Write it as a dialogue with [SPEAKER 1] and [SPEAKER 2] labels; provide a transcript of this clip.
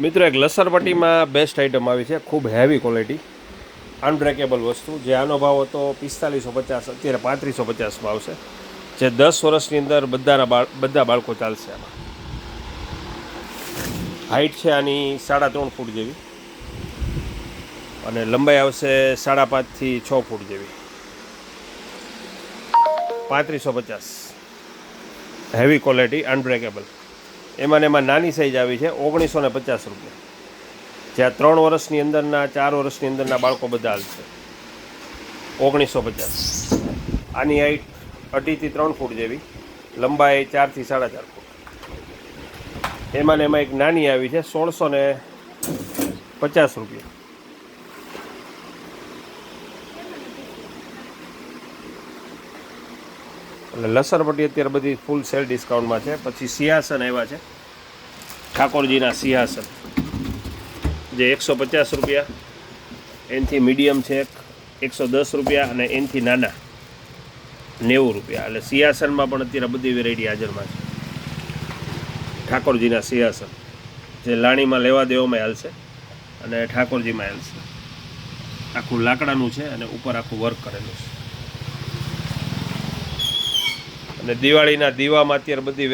[SPEAKER 1] મિત્રો, એક લસરપટ્ટીમાં best item આવી છે. ખૂબ હેવી ક્વોલિટી અનબ્રેકેબલ વસ્તુ. જે આનો ભાવ હતો પિસ્તાલીસો પચાસ, અત્યારે પાંત્રીસો પચાસમાં આવશે. જે દસ વર્ષની અંદર બધાના બાળ, બધા બાળકો ચાલશે આમાં. હાઇટ છે આની સાડા ત્રણ ફૂટ જેવી. અને લંબાઈ આવશે સાડા પાંચથી છ ફૂટ જેવી. પાંત્રીસો પચાસ. હેવી ક્વોલિટી અનબ્રેકેબલ એમાં એમાં નાની સાઈઝ આવી છે, ઓગણીસો ને પચાસ રૂપિયા. જ્યાં ત્રણ વર્ષની અંદરના, ચાર વર્ષની અંદરના બાળકો બધા હાલશે ઓગણીસો પચાસ. આની હાઈટ અઢીથી ત્રણ ફૂટ જેવી, લંબાઈ ચારથી સાડા ચાર ફૂટ. એમાં ને એમાં એક નાની આવી છે, સોળસો ને પચાસ રૂપિયા. એટલે લસણપટ્ટી અત્યારે બધી ફૂલ સેલ ડિસ્કાઉન્ટમાં છે. પછી સિંહાસન આવ્યા છે. ઠાકોરજીના સિંહાસન. જે એકસો પચાસ રૂપિયા, એનથી મીડિયમ છે એકસો દસ રૂપિયા અને એનથી નાના નેવું રૂપિયા. એટલે સિંહાસનમાં પણ અત્યારે બધી વેરાયટી હાજરમાં છે. ઠાકોરજીના સિંહાસન. જે લાણીમાં લેવા દેવામાં હાલશે અને ઠાકોરજીમાં હાલશે. આખું લાકડાનું છે અને ઉપર આખું વર્ક કરેલું છે. અને દિવાળીના દીવામાં અત્યારે બધી